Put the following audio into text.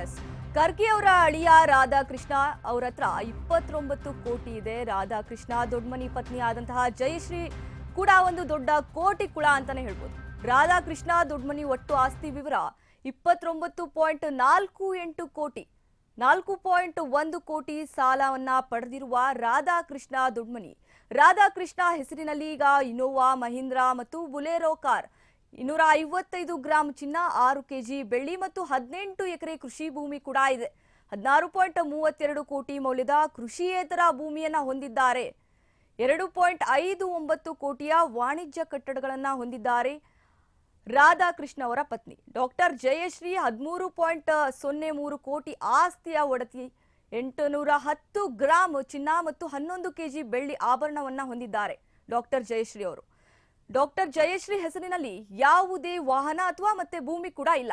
S. Kharge ಅವರ ಅಳಿಯ ರಾಧಾಕೃಷ್ಣ ಅವರ ಹತ್ರ ಇಪ್ಪತ್ತೊಂಬತ್ತು ಕೋಟಿ ಇದೆ. ರಾಧಾಕೃಷ್ಣ ದೊಡ್ಡಮನಿ ಪತ್ನಿ ಆದಂತಹ ಜಯಶ್ರೀ ಕೂಡ ಒಂದು ದೊಡ್ಡ ಕೋಟಿ ಕುಳ ಅಂತಾನೆ ಹೇಳ್ಬೋದು. ರಾಧಾಕೃಷ್ಣ ದೊಡ್ಡಮನಿ ಒಟ್ಟು ಆಸ್ತಿ ವಿವರ ಇಪ್ಪತ್ತೊಂಬತ್ತು ಪಾಯಿಂಟ್ ನಾಲ್ಕು ಎಂಟು ಕೋಟಿ. ನಾಲ್ಕು ಪಾಯಿಂಟ್ ಒಂದು ಕೋಟಿ ಸಾಲವನ್ನ ಪಡೆದಿರುವ ರಾಧಾಕೃಷ್ಣ ದೊಡ್ಮನಿ. ರಾಧಾಕೃಷ್ಣ ಹೆಸರಿನಲ್ಲಿ ಈಗ ಇನೋವಾ, ಮಹೀಂದ್ರ ಮತ್ತು ಬುಲೆರೋ ಕಾರ್ ಇನ್ನೂರ ಐವತ್ತೈದು ಗ್ರಾಂ ಚಿನ್ನ, ಆರು ಕೆಜಿ ಬೆಳ್ಳಿ ಮತ್ತು ಹದಿನೆಂಟು ಎಕರೆ ಕೃಷಿ ಭೂಮಿ ಕೂಡ ಇದೆ. ಹದಿನಾರು ಪಾಯಿಂಟ್ ಮೂವತ್ತೆರಡು ಕೋಟಿ ಮೌಲ್ಯದ ಕೃಷಿಯೇತರ ಭೂಮಿಯನ್ನು ಹೊಂದಿದ್ದಾರೆ. ಎರಡು ಪಾಯಿಂಟ್ ಐದು ಒಂಬತ್ತು ಕೋಟಿಯ ವಾಣಿಜ್ಯ ಕಟ್ಟಡಗಳನ್ನು ಹೊಂದಿದ್ದಾರೆ ರಾಧಾಕೃಷ್ಣ ಅವರ ಪತ್ನಿ. ಡಾಕ್ಟರ್ ಜಯಶ್ರೀ ಹದಿಮೂರು ಪಾಯಿಂಟ್ ಸೊನ್ನೆ ಮೂರು ಕೋಟಿ ಆಸ್ತಿಯ ಒಡತಿ, ಎಂಟುನೂರ ಹತ್ತು ಗ್ರಾಂ ಚಿನ್ನ ಮತ್ತು ಹನ್ನೊಂದು ಕೆಜಿ ಬೆಳ್ಳಿ ಆಭರಣವನ್ನ ಹೊಂದಿದ್ದಾರೆ. ಡಾಕ್ಟರ್ ಜಯಶ್ರೀ ಅವರು ಡಾಕ್ಟರ್ ಜಯಶ್ರೀ ಹೆಸರಿನಲ್ಲಿ ಯಾವುದೇ ವಾಹನ ಅಥವಾ ಮತ್ತೆ ಭೂಮಿ ಕೂಡ ಇಲ್ಲ.